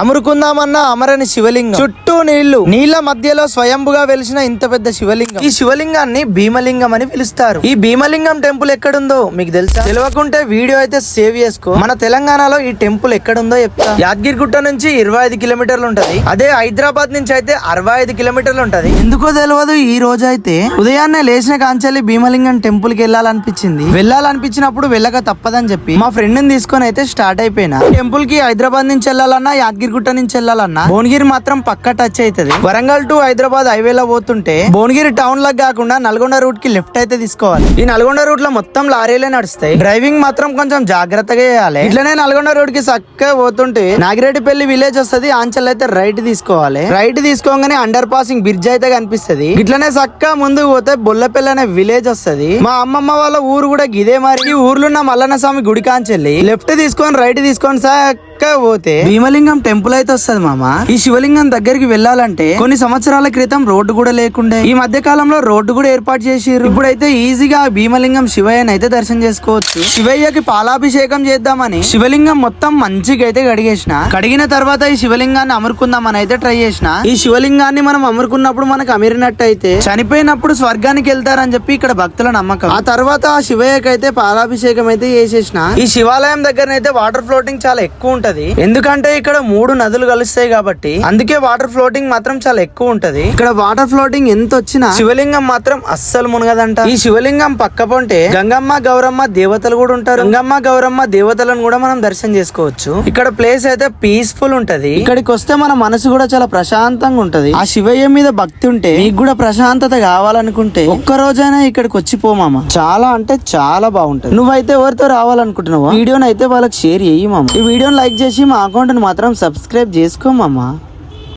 అమరుకుందామన్న అమరని శివలింగం. చుట్టూ నీళ్ళు. నీళ్ళ మధ్యలో స్వయంభుగా వెలిసిన ఇంత పెద్ద శివలింగం. ఈ శివలింగాన్ని భీమలింగం అని పిలుస్తారు. ఈ భీమలింగం టెంపుల్ ఎక్కడుందో మీకు తెలుసా? తెలియకుంటే వీడియో అయితే సేవ్ చేసుకో. మన తెలంగాణలో ఈ టెంపుల్ ఎక్కడుందో చెప్తా. యాదగిరిగుట్ట నుంచి ఇరవై ఐదు కిలోమీటర్లు ఉంటది. అదే హైదరాబాద్ నుంచి అయితే అరవై ఐదు కిలోమీటర్లు ఉంటది. ఎందుకో తెలియదు ఈ రోజు అయితే ఉదయాన్నే లేచిన కాంచెల్లి భీమలింగం టెంపుల్కి వెళ్ళాలనిపించింది. వెళ్ళాలనిపించినప్పుడు వెళ్ళక తప్పదని చెప్పి మా ఫ్రెండ్ని తీసుకొని అయితే స్టార్ట్ అయిపోయినా. టెంపుల్కి హైదరాబాద్ నుంచి వెళ్ళాలన్నా గుట్ట నుంచి వెళ్ళాలన్నా భువనగిరి మాత్రం పక్క టచ్ అవుతుంది వరంగల్ టు హైదరాబాద్ హైవేలో పోతుంటే భువనగిరి టౌన్లకు కాకుండా నల్గొండ రూట్కి లెఫ్ట్ అయితే తీసుకోవాలి. ఈ నల్గొండ రూట్లో మొత్తం లారీలే నడుస్తాయి. డ్రైవింగ్ మాత్రం కొంచెం జాగ్రత్తగా చేయాలి. ఇట్లనే నల్గొండ రోడ్కి చక్కగా పోతుంటే నాగిరెడ్డిపల్లి విలేజ్ వస్తుంది ఆంచల్ అయితే రైట్ తీసుకోవాలి. రైట్ తీసుకోగానే అండర్ పాసింగ్ బ్రిడ్జ్ అయితే కనిపిస్తుంది. ఇట్లనే చక్కగా ముందుకు పోతే బొల్లపల్లి అనే విలేజ్ వస్తుంది. మా అమ్మమ్మ వాళ్ళ ఊరు కూడా గిదే మరి ఊర్లో ఉన్న మల్లన్న స్వామి గుడి కాంచెల్లి. లెఫ్ట్ తీసుకొని రైట్ తీసుకొని సార్ చక్కగా పోతే భీమలింగం టెంపుల్ అయితే వస్తది మామ. ఈ శివలింగం దగ్గరికి వెళ్ళాలంటే కొన్ని సంవత్సరాల క్రితం రోడ్డు కూడా లేకుండే. ఈ మధ్య కాలంలో రోడ్డు కూడా ఏర్పాటు చేసిర్రు. ఇప్పుడైతే ఈజీగా భీమలింగం శివయ్యని అయితే దర్శనం చేసుకోవచ్చు. శివయ్యకి పాలాభిషేకం చేద్దామని శివలింగం మొత్తం మంచిగా అయితే కడిగేసిన. కడిగిన తర్వాత ఈ శివలింగాన్ని అమరుకుందామని అయితే ట్రై చేసిన. ఈ శివలింగాన్ని మనం అమరుకున్నప్పుడు మనకు అమిరినట్టు అయితే చనిపోయినప్పుడు స్వర్గానికి వెళ్తారని చెప్పి ఇక్కడ భక్తుల నమ్మకం. ఆ తర్వాత ఆ శివయ్యకైతే పాలాభిషేకం అయితే చేసేసిన. ఈ శివాలయం దగ్గర అయితే వాటర్ ఫ్లోటింగ్ చాలా ఎక్కువ ఉంటది. ఎందుకంటే ఇక్కడ మూడు నదులు కలుస్తాయి కాబట్టి అందుకే వాటర్ ఫ్లోటింగ్ మాత్రం చాలా ఎక్కువ ఉంటది. ఇక్కడ వాటర్ ఫ్లోటింగ్ ఎంత వచ్చినా శివలింగం మాత్రం అస్సలు మునగదంట. ఈ శివలింగం పక్క పొంటే గంగమ్మ గౌరమ్మ దేవతలు కూడా ఉంటారు. గంగమ్మ గౌరమ్మ దేవతలను కూడా మనం దర్శనం చేసుకోవచ్చు. ఇక్కడ ప్లేస్ అయితే పీస్ఫుల్ ఉంటది. ఇక్కడికి వస్తే మన మనసు కూడా చాలా ప్రశాంతంగా ఉంటది. ఆ శివయ్య మీద భక్తి ఉంటే మీకు కూడా ప్రశాంతత కావాలనుకుంటే ఒక్క రోజైనా ఇక్కడికి వచ్చి పోమామ చాలా అంటే చాలా బాగుంటది. నువ్వైతే ఎవరితో రావాలనుకుంటున్నావు వీడియోని అయితే వాళ్ళకి షేర్ చేయి మామ. ఈ వీడియోని లైక్ చేసి మా అకౌంట్ మాత్రం సబ్స్క్రైబ్ చేసుకోమమ్మా